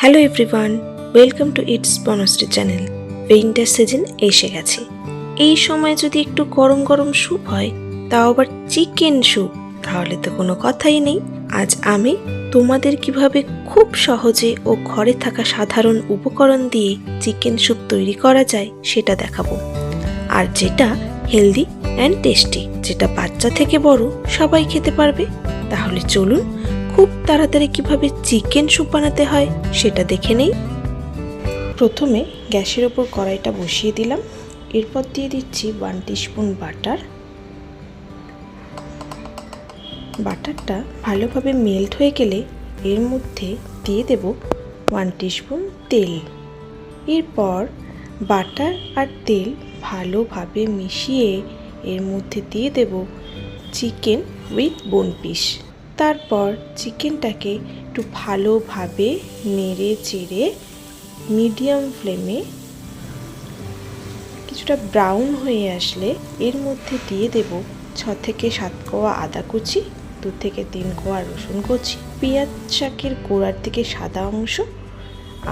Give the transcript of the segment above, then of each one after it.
Hello everyone, welcome to its Banashree channel. Winter season এসে গেছে। এই সময় যদি একটু গরম গরম স্যুপ হয়, তাও আবার চিকেন স্যুপ, তাহলে তো কোনো কথাই নেই। আজ আমি তোমাদের কীভাবে খুব সহজে ও ঘরে থাকা সাধারণ উপকরণ দিয়ে চিকেন স্যুপ তৈরি করা যায়, সেটা দেখাবো। আর যেটা হেলদি অ্যান্ড টেস্টি, যেটা বাচ্চা থেকে বড় সবাই খেতে পারবে। তাহলে চলুন খুব তাড়াতাড়ি কীভাবে চিকেন স্যুপ বানাতে হয় সেটা দেখে নেই। প্রথমে গ্যাসের ওপর কড়াইটা বসিয়ে দিলাম। এরপর দিয়ে দিচ্ছি ওয়ান টিস্পুন বাটার বাটারটা ভালোভাবে মেল্ট হয়ে গেলে এর মধ্যে দিয়ে দেব ওয়ান টিস্পুন তেল। এরপর বাটার আর তেল ভালোভাবে মিশিয়ে এর মধ্যে দিয়ে দেব চিকেন উইথ বোন পিস তারপর চিকেনটাকে একটু ভালোভাবে নেড়ে চেড়ে মিডিয়াম ফ্লেমে কিছুটা ব্রাউন হয়ে আসলে এর মধ্যে দিয়ে দেব ছ থেকে সাত কোয়া আদা কুচি, দু থেকে তিন কোয়া রসুন কুচি, পেঁয়াজ শাকের গোড়ার থেকে সাদা অংশ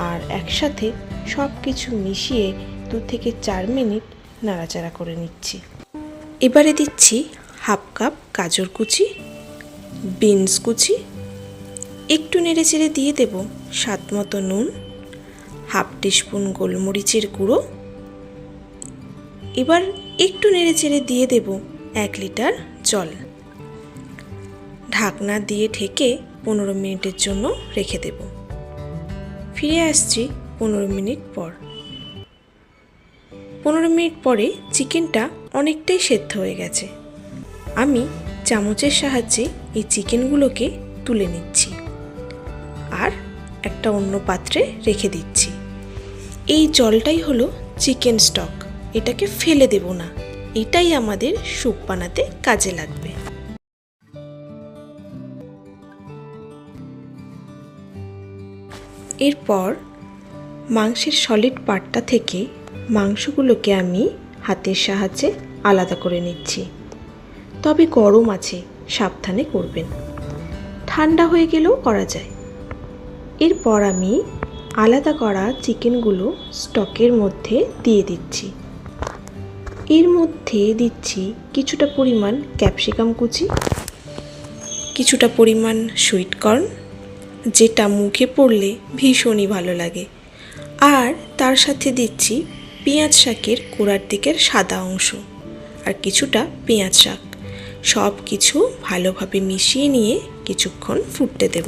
আর একসাথে সব কিছু মিশিয়ে দু থেকে চার মিনিট নাড়াচাড়া করে নিচ্ছি। এবারে দিচ্ছি হাফ কাপ গাজর কুচি বিনস কুচি, একটু নেড়ে চেড়ে দিয়ে দেব স্বাদ মতো নুন, হাফ টিস্পুন গোলমরিচের গুঁড়ো। এবার একটু নেড়ে চেড়ে দিয়ে দেব এক লিটার জল। ঢাকনা দিয়ে ঢেকে পনেরো মিনিটের জন্য রেখে দেব। ফিরে আসছি পনেরো মিনিট পর। পনেরো মিনিট পরে চিকেনটা অনেকটাই সেদ্ধ হয়ে গেছে। আমি চামচের সাহায্যে এই চিকেনগুলোকে তুলে নিচ্ছি। আর একটা অন্য পাত্রে রেখে দিচ্ছি। এই জলটাই হলো চিকেন স্টক। এটাকে ফেলে দেব না। এটাই আমাদের স্যুপ বানাতে কাজে লাগবে। এরপর মাংসের সলিড পার্টটা থেকে মাংসগুলোকে আমি হাতের সাহায্যে আলাদা করে নিচ্ছি। তবে গরম আছে, সাবধানে করবেন। ঠান্ডা হয়ে গেলেও করা যায়। এরপর আমি আলাদা করা চিকেনগুলো স্টকের মধ্যে দিয়ে দিচ্ছি। এর মধ্যে দিচ্ছি কিছুটা পরিমাণ ক্যাপসিকাম কুচি, কিছুটা পরিমাণ সুইট কর্ন, যেটা মুখে পড়লে ভীষণই ভালো লাগে। আর তার সাথে দিচ্ছি পেঁয়াজ শাকের কোড়ার দিকের সাদা অংশ আর কিছুটা পেঁয়াজ শাক। সব কিছু ভালোভাবে মিশিয়ে নিয়ে কিছুক্ষণ ফুটতে দেব।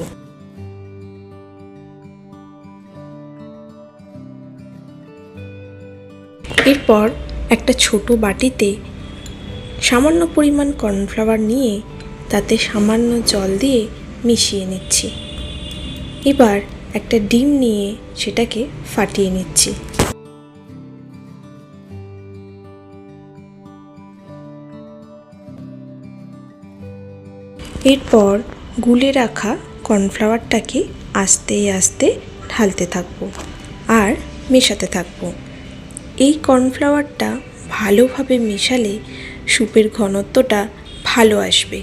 এরপর একটা ছোট বাটিতে সামান্য পরিমাণ কর্নফ্লাওয়ার নিয়ে তাতে সামান্য জল দিয়ে মিশিয়ে নিচ্ছি। এবার একটা ডিম নিয়ে সেটাকে ফাটিয়ে নিচ্ছি। এরপর গুলে রাখা কর্নফ্লাওয়ারটাকে আস্তে আস্তে ঢালতে থাকব আর মেশাতে থাকব। এই কর্নফ্লাওয়ারটা ভালোভাবে মেশালে স্যুপের ঘনত্বটা ভালো আসবে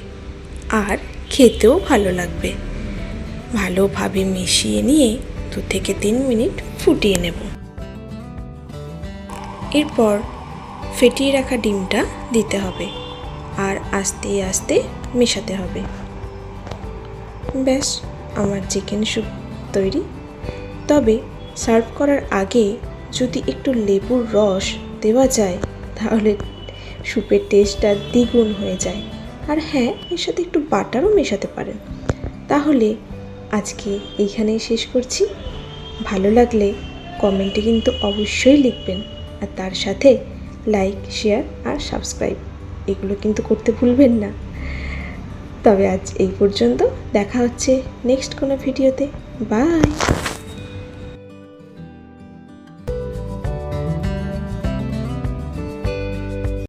আর খেতেও ভালো লাগবে। ভালোভাবে মিশিয়ে নিয়ে দু থেকে তিন মিনিট ফুটিয়ে নেব। এরপর ফেটিয়ে রাখা ডিমটা দিতে হবে। আর আস্তে আস্তে মেশাতে হবে। ব্যাস, আমার চিকেন স্যুপ তৈরি। তবে সার্ভ করার আগে যদি একটু লেবুর রস দেওয়া যায়, তাহলে স্যুপের টেস্টটা দ্বিগুণ হয়ে যায়। আর হ্যাঁ এর সাথে একটু বাটারও মেশাতে পারেন। তাহলে আজকে এইখানেই শেষ করছি। ভালো লাগলে কমেন্টে কিন্তু অবশ্যই লিখবেন। আর তার সাথে লাইক, শেয়ার আর সাবস্ক্রাইব। এগুলো কিন্তু করতে ভুলবেন না। তবে আজ এই পর্যন্ত দেখা হচ্ছে নেক্সট কোনো ভিডিওতে বাই